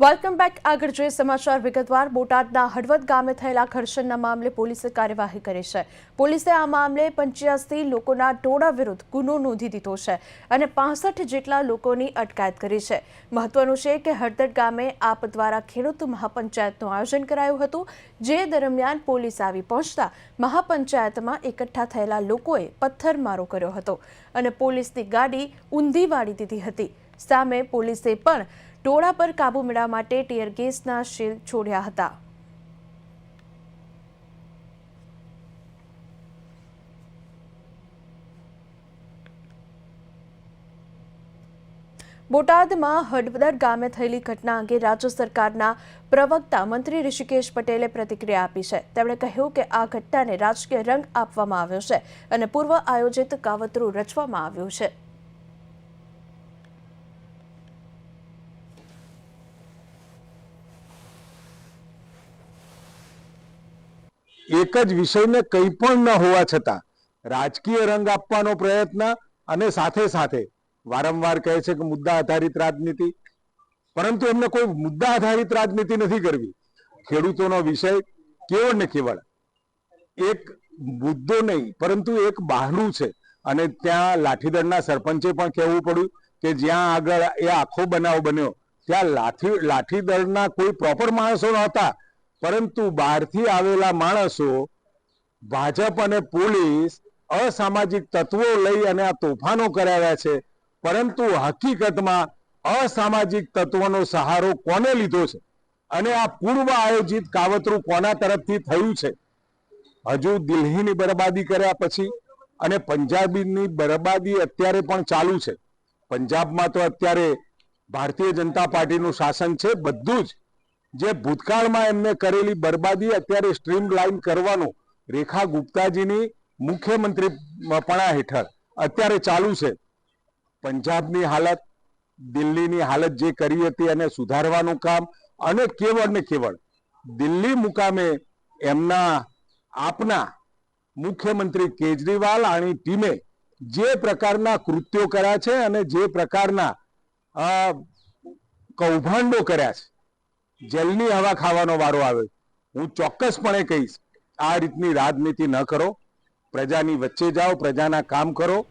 Welcome back આગળ જોઈએ સમાચાર. વિગતવાર બોટાદના હળવદ ગામે થયેલા ઘર્ષણના મામલે પોલીસે કાર્યવાહી કરી છે. પોલીસે આ મામલે પંચ્યાસી લોકોના ટોળા વિરુદ્ધ ગુનો નોંધી દીધો છે અને પાસઠ જેટલા લોકોની અટકાયત કરી છે. મહત્વનું છે કે હળદડ ગામે આપ દ્વારા ખેડૂત મહાપંચાયતનું આયોજન કરાયું હતું, જે દરમિયાન પોલીસ આવી પહોંચતા મહાપંચાયતમાં એકઠા થયેલા લોકોએ પથ્થરમારો કર્યો હતો અને પોલીસની ગાડી ઊંધી વાળી દીધી હતી. સામે પોલીસે પણ ટોળા પર કાબુ મેળવવા માટે ટીયર ગેસના શેલ છોડ્યા હતા. બોટાદમાં હડબદર ગામે થયેલી ઘટના અંગે રાજ્ય સરકારના પ્રવક્તા મંત્રી ઋષિકેશ પટેલે પ્રતિક્રિયા આપી છે. તેમણે કહ્યું કે આ ઘટનાને રાજકીય રંગ આપવામાં આવ્યો છે અને પૂર્વ આયોજિત કાવતરું રચવામાં આવ્યું છે. એક જ વિષયને કંઈ પણ ન હોવા છતાં રાજકીય રંગ આપવાનો પ્રયત્ન અને સાથે સાથે વારંવાર કહે છે કે મુદ્દા આધારિત રાજનીતિ. પરંતુ એમને કોઈ મુદ્દા આધારિત રાજનીતિ નથી કરવી. ખેડૂતોનો વિષય કેવળ ને કેવળ એક મુદ્દો નહીં, પરંતુ એક બહાનું છે. અને ત્યાં લાઠીદળના સરપંચે પણ કહેવું પડ્યું કે જ્યાં આગળ એ આખો બનાવ બન્યો, ત્યાં લાઠી, લાઠીદળના કોઈ પ્રોપર માણસો નહોતા. પરંતુ બહારથી આવેલા માણસો ભાજપ અને પોલીસ અસામાજિક તત્વો લઈ અને આ તોફાનો કરાવ્યા છે. પરંતુ હકીકતમાં અસામાજિક તત્વોનો સહારો કોને લીધો છે? અને આ પૂર્વ આયોજિત કાવતરું કોના તરફથી થયું છે? હજુ દિલ્હીની બરબાદી કર્યા પછી અને પંજાબીની બરબાદી અત્યારે પણ ચાલુ છે. પંજાબમાં તો અત્યારે ભારતીય જનતા પાર્ટીનું શાસન છે બધું જ. જે ભૂતકાળમાં એમને કરેલી બરબાદી અત્યારે સ્ટ્રીમ લાઈન કરવાનું રેખા ગુપ્તાજીની મુખ્યમંત્રી પણા હેઠળ અત્યારે ચાલુ છે. પંજાબની હાલત, દિલ્હીની હાલત જે કરી હતી એને સુધારવાનું કામ અને કેવળ ને કેવળ દિલ્હી મુકામે એમના આપના મુખ્યમંત્રી કેજરીવાલ આની ટીમે જે પ્રકારના કૃત્યો કર્યા છે અને જે પ્રકારના કૌભાંડો કર્યા છે. જેલની હવા ખાવાનો વારો આવે. હું ચોક્કસપણે કહીશ, આ રીતની રાજનીતિ ન કરો. પ્રજાની વચ્ચે જાઓ, પ્રજાના કામ કરો.